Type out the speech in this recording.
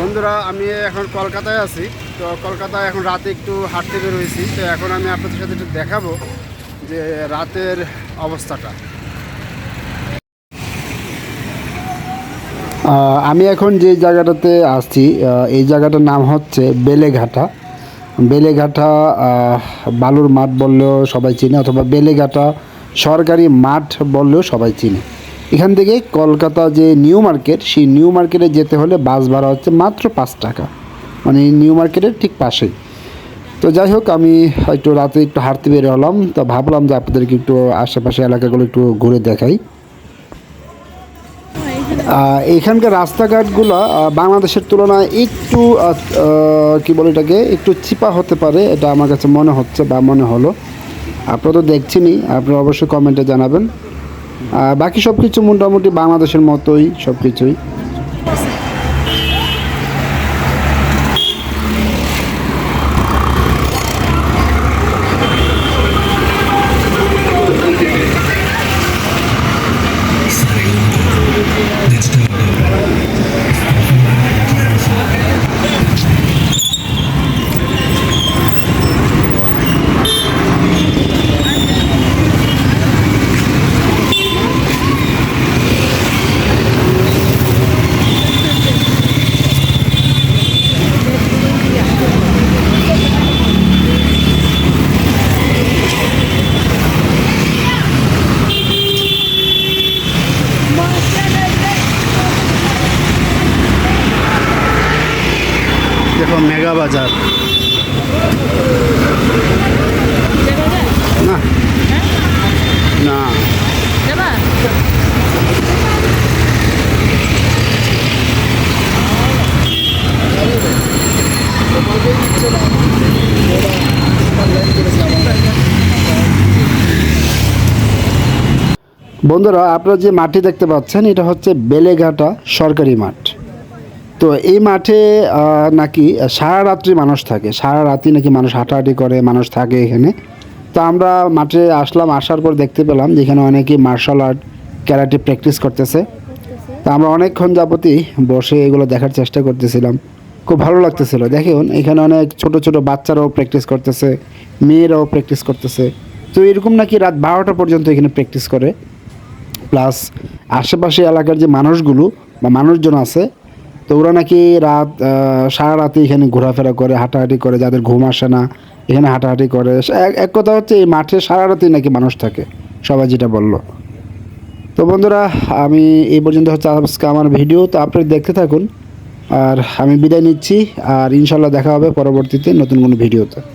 বন্ধুরা, আমি এখন কলকাতায় আছি। তো কলকাতায় এখন রাতে একটু হাঁটতে বেরোয়েছি। তো এখন আমি আপনাদের সাথে একটু দেখাবো যে রাতের অবস্থাটা। আমি এখন যে জায়গাটাতে আসছি এই জায়গাটার নাম হচ্ছে বেলেঘাটা। বেলেঘাটা বালুর মাঠ বললেও সবাই চিনে, অথবা বেলেঘাটা সরকারি মাঠ বললেও সবাই চিনে। এখান থেকে কলকাতা যে নিউ মার্কেট, সেই নিউ মার্কেটে যেতে হলে বাস ভাড়া হচ্ছে মাত্র পাঁচ টাকা। মানে নিউ মার্কেটের ঠিক পাশেই। তো যাই হোক, আমি একটু রাতে একটু হাঁটতে বের হলাম, তো ভাবলাম যে আপনাদেরকে একটু আশেপাশে এলাকাগুলো একটু ঘুরে দেখাই। এখানকার রাস্তাঘাটগুলো বাংলাদেশের তুলনায় একটু কি বলে এটাকে, একটু চিপা হতে পারে, এটা আমার কাছে মনে হচ্ছে বা মনে হলো। আপনারা তো দেখছেনই, আপনারা অবশ্যই কমেন্টে জানাবেন। বাকি সব কিছু মোটামুটি বাংলাদেশের মতোই সব কিছুই দেখো মেগা বাজার। না। বন্ধুরা, আপনারা যে মাঠটি দেখতে পাচ্ছেন, এটা হচ্ছে বেলেঘাটা সরকারি মাঠ। তো এই মাঠে নাকি সারা রাত্রি মানুষ থাকে? সারা রাত্রি নাকি মানুষ হাঁটাহাঁটি করে, মানুষ থাকে এখানে? তো আমরা মাঠে আসলাম, আসার পর দেখতে পেলাম যে এখানে অনেকেই মার্শাল আর্ট ক্যারাটে প্র্যাকটিস করতেছে। তো আমরা অনেকক্ষণ যাবতই বসে এগুলো দেখার চেষ্টা করতেছিলাম। খুব ভালো লাগতেছিল। দেখুন, এখানে অনেক ছোট ছোট বাচ্চারাও প্র্যাকটিস করতেছে, মেয়েরাও প্র্যাকটিস করতেছে। তো এরকম নাকি রাত বারোটা পর্যন্ত এখানে প্র্যাকটিস করে। প্লাস আশেপাশে এলাকার যে মানুষগুলো বা মানুষজন আছে তো ওরা নাকি রাত সারা রাতে এখানে ঘোরাফেরা করে, হাঁটাহাঁটি করে, যাদের ঘুম আসে না, এখানে হাঁটাহাঁটি করে। এক- কথা হচ্ছে, এই মাঠে সারা রাতেই নাকি মানুষ থাকে, সবাই যেটা বলল। তো বন্ধুরা, আমি এই পর্যন্ত হচ্ছে আজকে আমার ভিডিও, তো আপনারা দেখতে থাকুন। আর আমি বিদায় নিচ্ছি, আর ইনশাল্লাহ দেখা হবে পরবর্তীতে নতুন কোনো ভিডিওতে।